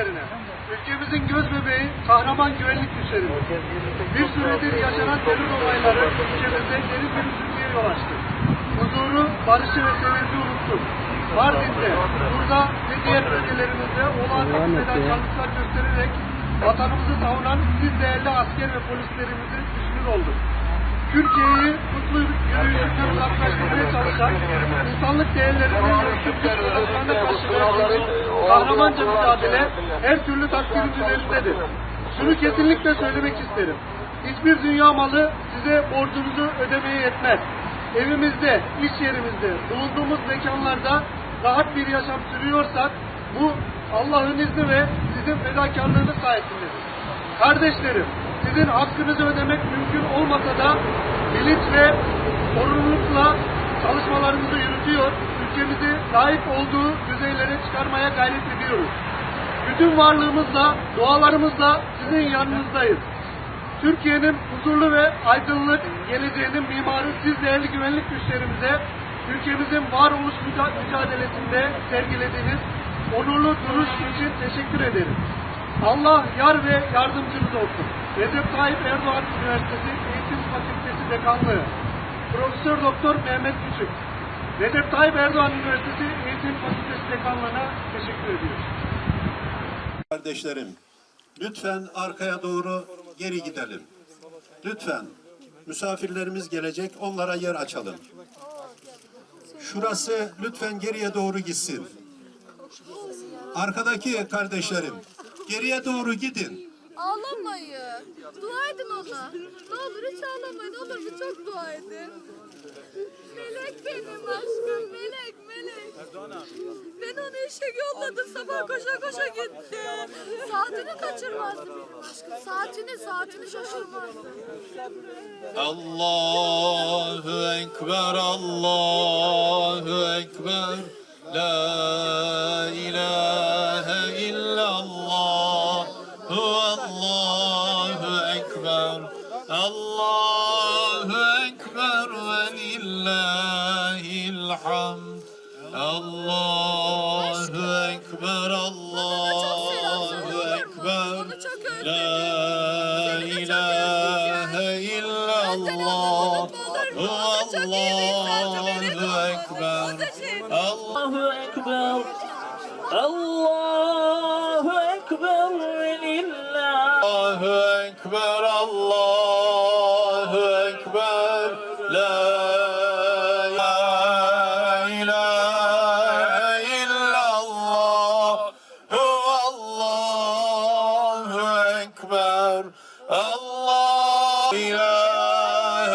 güçlerine, ülkemizin göz bebeği kahraman güvenlik güçlerine. Bir süredir yaşanan terör olayları ülkemizde derin bir üzüntüye yol açtı. Huzuru, barışı ve sevinci unuttuk. Mardin'de, burada ve diğer bölgelerimizde olağanüstü fedakarlıklar göstererek vatanımızı savunan siz değerli asker ve polislerimizi düşünür olduk. Türkiye'yi mutlu yürüyüşünden uzaklaştırmaya çalışan, insanlık değerlerini Türk sınırlarına karşı kahramanca mücadele her türlü takdirin üzerindedir. Şunu kesinlikle söylemek isterim. Hiçbir dünya malı size borcunuzu ödemeye yetmez. Evimizde, iş yerimizde, bulunduğumuz mekanlarda rahat bir yaşam sürüyorsak bu Allah'ın izni ve sizin fedakarlığınız sayesindedir. Kardeşlerim, sizin hakkınızı ödemek mümkün olmasa da bilinç ve sorumlulukla çalışmalarımızı yürütüyor, ülkemizi layık olduğu düzeylere çıkarmaya gayret ediyoruz. Bütün varlığımızla, dualarımızla sizin yanınızdayız. Türkiye'nin huzurlu ve aydınlık geleceğinin mimarı siz değerli güvenlik güçlerimize, ülkemizin varoluş müca- mücadelesinde sergilediğiniz onurlu duruş için teşekkür ederim. Allah yar ve yardımcınız olsun. Recep Tayyip Erdoğan Üniversitesi Eğitim Fakültesi Dekanlığı Profesör Doktor Mehmet Küçük Recep Tayyip Erdoğan Üniversitesi Eğitim Fakültesi Dekanlığı'na teşekkür ediyoruz. Kardeşlerim, lütfen arkaya doğru geri gidelim. Lütfen. Misafirlerimiz gelecek, onlara yer açalım. Şurası lütfen geriye doğru gitsin. Arkadaki kardeşlerim, geriye doğru gidin. Ağlamayın. Dua edin ona. Ne olur hiç ağlamayın. Olur mu? Çok dua edin. Melek benim aşkım. Melek, melek. Ben onu işe yolladım. Sabah koşa koşa gitti. Saatini kaçırmazdı benim aşkım. Saatini, saatini şaşırmazdı. Allahu Ekber, Allahu Ekber, La ilahe Allahu Ekber, Allahu Ekber. La ilahe illallah. Allahu Ekber. Allahu Ekber. Allahu Ekber. Allahu Ekber. Allahu Ekber. La الله إله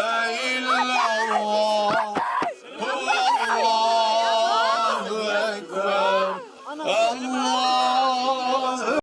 إلا الله.